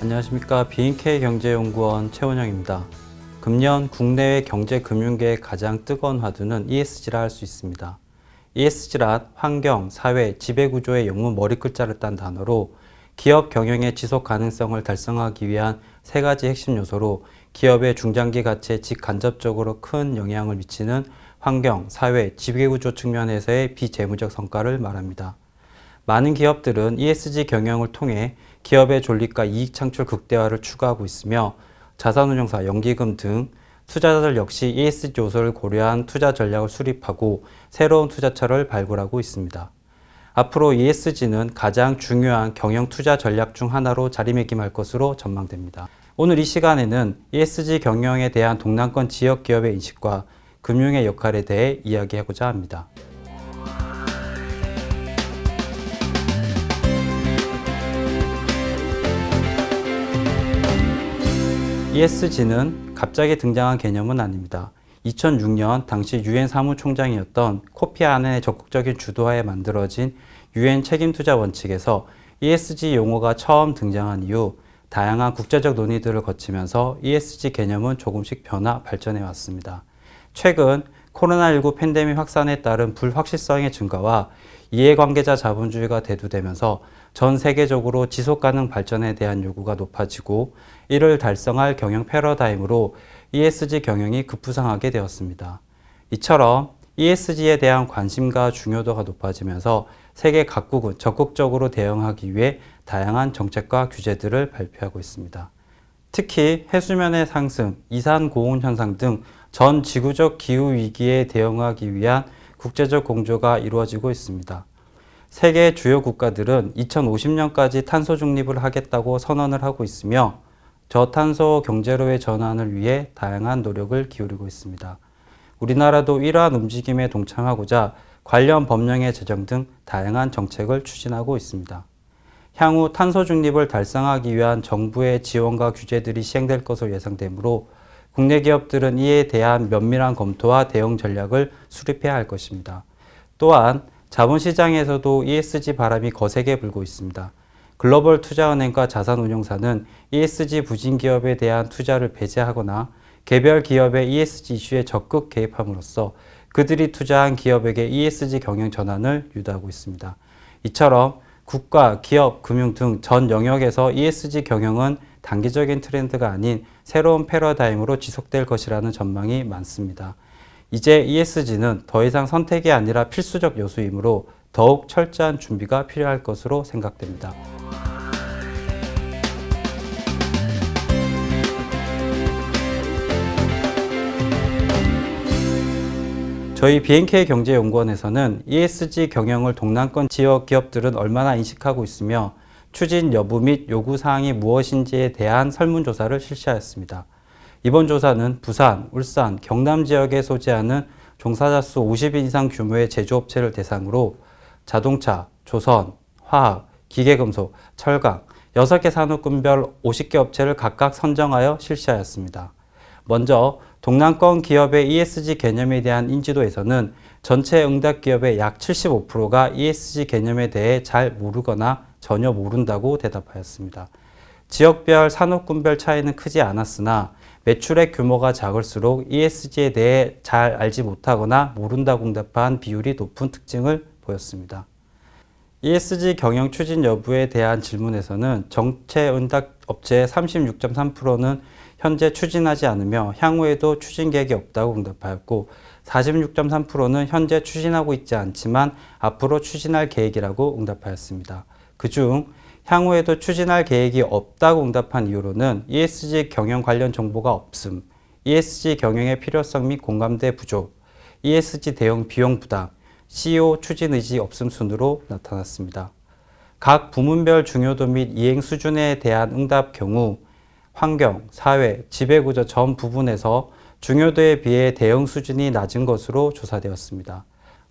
안녕하십니까. BNK 경제연구원 최원영입니다. 금년 국내외 경제 금융계의 가장 뜨거운 화두는 ESG라 할 수 있습니다. ESG란 환경, 사회, 지배구조의 영문 머리글자를 딴 단어로 기업 경영의 지속 가능성을 달성하기 위한 세 가지 핵심 요소로 기업의 중장기 가치에 직간접적으로 큰 영향을 미치는 환경, 사회, 지배구조 측면에서의 비재무적 성과를 말합니다. 많은 기업들은 ESG 경영을 통해 기업의 존립과 이익 창출 극대화를 추구하고 있으며 자산운용사, 연기금 등 투자자들 역시 ESG 요소를 고려한 투자 전략을 수립하고 새로운 투자처를 발굴하고 있습니다. 앞으로 ESG는 가장 중요한 경영 투자 전략 중 하나로 자리매김할 것으로 전망됩니다. 오늘 이 시간에는 ESG 경영에 대한 동남권 지역 기업의 인식과 금융의 역할에 대해 이야기하고자 합니다. ESG는 갑자기 등장한 개념은 아닙니다. 2006년 당시 유엔 사무총장이었던 코피 아난의 적극적인 주도하에 만들어진 유엔 책임 투자 원칙에서 ESG 용어가 처음 등장한 이후 다양한 국제적 논의들을 거치면서 ESG 개념은 조금씩 변화 발전해 왔습니다. 최근 코로나19 팬데믹 확산에 따른 불확실성의 증가와 이해관계자 자본주의가 대두되면서 전 세계적으로 지속 가능 발전에 대한 요구가 높아지고 이를 달성할 경영 패러다임으로 ESG 경영이 급부상하게 되었습니다. 이처럼 ESG에 대한 관심과 중요도가 높아지면서 세계 각국은 적극적으로 대응하기 위해 다양한 정책과 규제들을 발표하고 있습니다. 특히 해수면의 상승, 이산 고온 현상 등 전 지구적 기후 위기에 대응하기 위한 국제적 공조가 이루어지고 있습니다. 세계 주요 국가들은 2050년까지 탄소 중립을 하겠다고 선언을 하고 있으며 저탄소 경제로의 전환을 위해 다양한 노력을 기울이고 있습니다. 우리나라도 이러한 움직임에 동참하고자 관련 법령의 제정 등 다양한 정책을 추진하고 있습니다. 향후 탄소 중립을 달성하기 위한 정부의 지원과 규제들이 시행될 것으로 예상되므로 국내 기업들은 이에 대한 면밀한 검토와 대응 전략을 수립해야 할 것입니다. 또한 자본시장에서도 ESG 바람이 거세게 불고 있습니다. 글로벌 투자은행과 자산운용사는 ESG 부진 기업에 대한 투자를 배제하거나 개별 기업의 ESG 이슈에 적극 개입함으로써 그들이 투자한 기업에게 ESG 경영 전환을 유도하고 있습니다. 이처럼 국가, 기업, 금융 등 전 영역에서 ESG 경영은 단기적인 트렌드가 아닌 새로운 패러다임으로 지속될 것이라는 전망이 많습니다. 이제 ESG는 더 이상 선택이 아니라 필수적 요소이므로 더욱 철저한 준비가 필요할 것으로 생각됩니다. 저희 BNK 경제연구원에서는 ESG 경영을 동남권 지역 기업들은 얼마나 인식하고 있으며 추진 여부 및 요구 사항이 무엇인지에 대한 설문조사를 실시하였습니다. 이번 조사는 부산, 울산, 경남 지역에 소재하는 종사자 수 50인 이상 규모의 제조업체를 대상으로 자동차, 조선, 화학, 기계금속, 철강 6개 산업군별 50개 업체를 각각 선정하여 실시하였습니다. 먼저 동남권 기업의 ESG 개념에 대한 인지도에서는 전체 응답 기업의 약 75%가 ESG 개념에 대해 잘 모르거나 전혀 모른다고 대답하였습니다. 지역별 산업군별 차이는 크지 않았으나 매출액 규모가 작을수록 ESG에 대해 잘 알지 못하거나 모른다고 응답한 비율이 높은 특징을 보였습니다. ESG 경영 추진 여부에 대한 질문에서는 정체 응답 업체의 36.3%는 현재 추진하지 않으며 향후에도 추진 계획이 없다고 응답하였고 46.3%는 현재 추진하고 있지 않지만 앞으로 추진할 계획이라고 응답하였습니다. 그중 향후에도 추진할 계획이 없다고 응답한 이유로는 ESG 경영 관련 정보가 없음, ESG 경영의 필요성 및 공감대 부족, ESG 대응 비용 부담, CEO 추진 의지 없음 순으로 나타났습니다. 각 부문별 중요도 및 이행 수준에 대한 응답 경우 환경, 사회, 지배구조 전 부분에서 중요도에 비해 대응 수준이 낮은 것으로 조사되었습니다.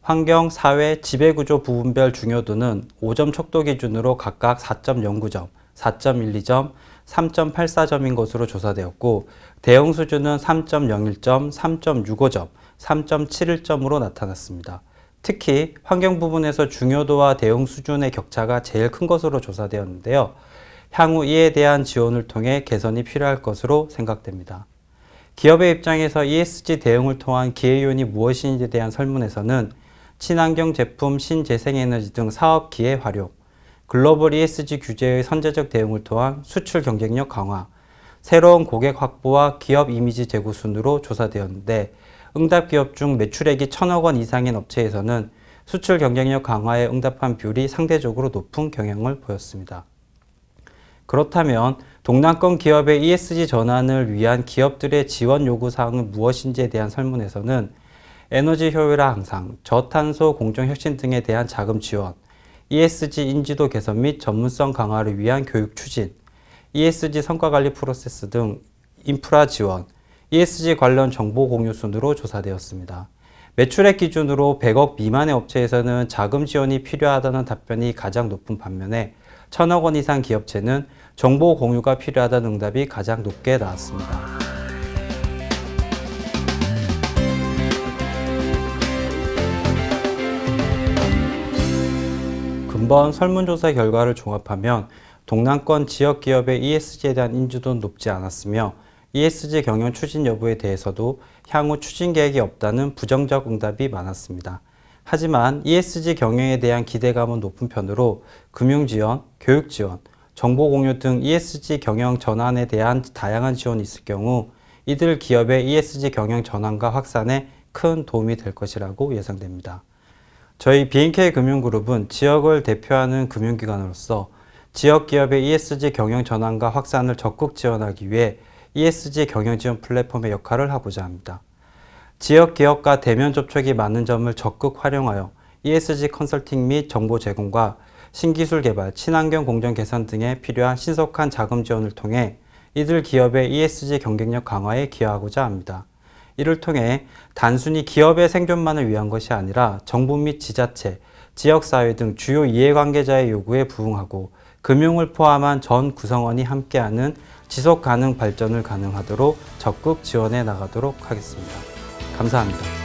환경, 사회, 지배구조 부분별 중요도는 5점 척도 기준으로 각각 4.09점, 4.12점, 3.84점인 것으로 조사되었고 대응 수준은 3.01점, 3.65점, 3.71점으로 나타났습니다. 특히 환경 부분에서 중요도와 대응 수준의 격차가 제일 큰 것으로 조사되었는데요. 향후 이에 대한 지원을 통해 개선이 필요할 것으로 생각됩니다. 기업의 입장에서 ESG 대응을 통한 기회 요인이 무엇인지에 대한 설문에서는 친환경 제품, 신재생에너지 등 사업 기회 활용, 글로벌 ESG 규제의 선제적 대응을 통한 수출 경쟁력 강화, 새로운 고객 확보와 기업 이미지 제고 순으로 조사되었는데 응답 기업 중 매출액이 천억 원 이상인 업체에서는 수출 경쟁력 강화에 응답한 비율이 상대적으로 높은 경향을 보였습니다. 그렇다면 동남권 기업의 ESG 전환을 위한 기업들의 지원 요구 사항은 무엇인지에 대한 설문에서는 에너지 효율화 향상, 저탄소 공정 혁신 등에 대한 자금 지원, ESG 인지도 개선 및 전문성 강화를 위한 교육 추진, ESG 성과 관리 프로세스 등 인프라 지원, ESG 관련 정보 공유 순으로 조사되었습니다. 매출액 기준으로 100억 미만의 업체에서는 자금 지원이 필요하다는 답변이 가장 높은 반면에 천억 원 이상 기업체는 정보 공유가 필요하다는 응답이 가장 높게 나왔습니다. 근본 설문조사 결과를 종합하면 동남권 지역 기업의 ESG에 대한 인지도는 높지 않았으며 ESG 경영 추진 여부에 대해서도 향후 추진 계획이 없다는 부정적 응답이 많았습니다. 하지만 ESG 경영에 대한 기대감은 높은 편으로 금융 지원, 교육 지원, 정보 공유 등 ESG 경영 전환에 대한 다양한 지원이 있을 경우 이들 기업의 ESG 경영 전환과 확산에 큰 도움이 될 것이라고 예상됩니다. 저희 BNK 금융그룹은 지역을 대표하는 금융기관으로서 지역 기업의 ESG 경영 전환과 확산을 적극 지원하기 위해 ESG 경영 지원 플랫폼의 역할을 하고자 합니다. 지역 기업과 대면 접촉이 많은 점을 적극 활용하여 ESG 컨설팅 및 정보 제공과 신기술 개발, 친환경 공정 개선 등에 필요한 신속한 자금 지원을 통해 이들 기업의 ESG 경쟁력 강화에 기여하고자 합니다. 이를 통해 단순히 기업의 생존만을 위한 것이 아니라 정부 및 지자체, 지역사회 등 주요 이해관계자의 요구에 부응하고 금융을 포함한 전 구성원이 함께하는 지속 가능 발전을 가능하도록 적극 지원해 나가도록 하겠습니다. 감사합니다.